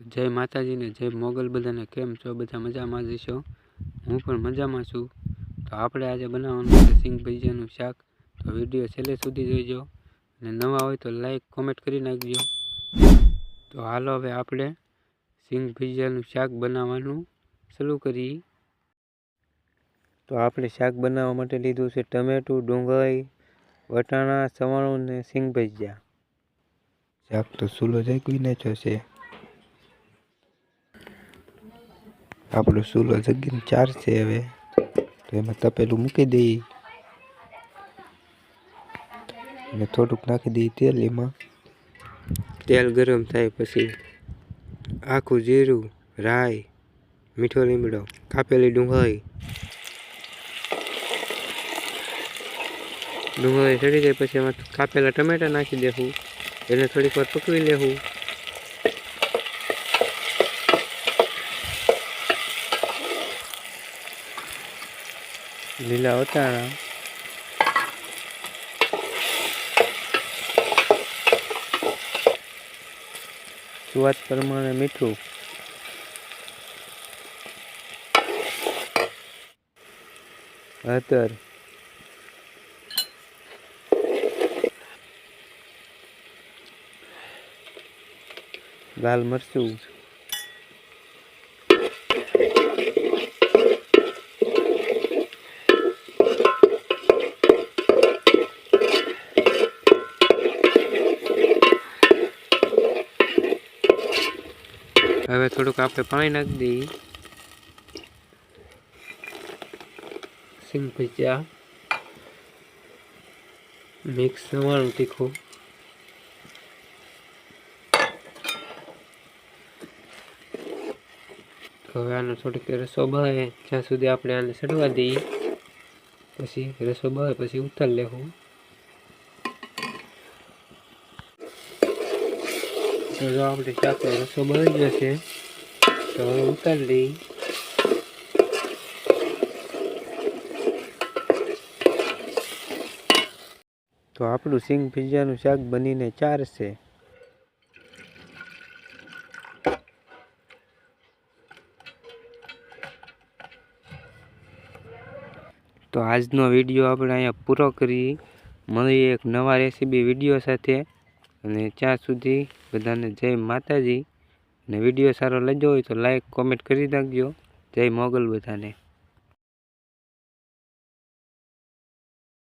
જય માતાજીને, જય મોગલ બધાને, કેમ છો? બધા મજામાં જ છો? હું પણ મજામાં છું. તો આપણે આજે બનાવવાનું છે સિંગ ભજીયાનું શાક. તો વીડિયો છેલ્લે સુધી જોઈજો. અને નવા હોય તો લાઈક, કોમેન્ટ કરી નાખજો. તો હાલો હવે આપણે સિંગ ભજીયાનું શાક બનાવવાનું શરૂ કરીએ. તો આપણે શાક બનાવવા માટે લીધું છે ટમેટું, ડુંગળી, વટાણા, સવાણું ને સિંગ ભજીયા. શાક તો ચૂલો જગવી નાખ્યો છે આપણો ચૂલો જગીને ચાર છે હવે. તો એમાં તપેલું મૂકી દઈએ અને થોડુંક નાખી દઈએ તેલ એમાં. તેલ ગરમ થાય પછી આખું જીરું, રાઈ, મીઠો લીમડો, કાપેલી ડુંગળી. ડુંગળી ચડી જાય પછી એમાં કાપેલા ટમેટા નાખી દેવું એને થોડીક વાર પકવી લેવું લીલા વટાણા. સ્વાદ પ્રમાણે મીઠું. અતર લાલ મરચું. હવે થોડુંક આપણે પાણી નાખી દઈએ. સિંગ ભજીયા મિક્સ થવાનું તીખું. હવે આનો થોડીક રસો બહે જ્યાં સુધી આપણે આને ચડવા દઈએ. પછી રસો બહે પછી ઉતાર લેવું. તો જો આપણે ચાકનો રસો ગયો જશે તો હવે ઉતારી લઈ તો આપણું સિંગ ભજીયાનું શાક બનીને ચાર છે તો આજનો વીડિયો આપણે અહીંયા પૂરો કરી. મળીએ એક નવા રેસીપી વીડિયો સાથે. અને ત્યાં સુધી બધાને જય માતાજી અને વીડિયો સારો લાગ્યો હોય તો લાઈક કોમેન્ટ કરી નાખજો. જય મોગલ બધાને.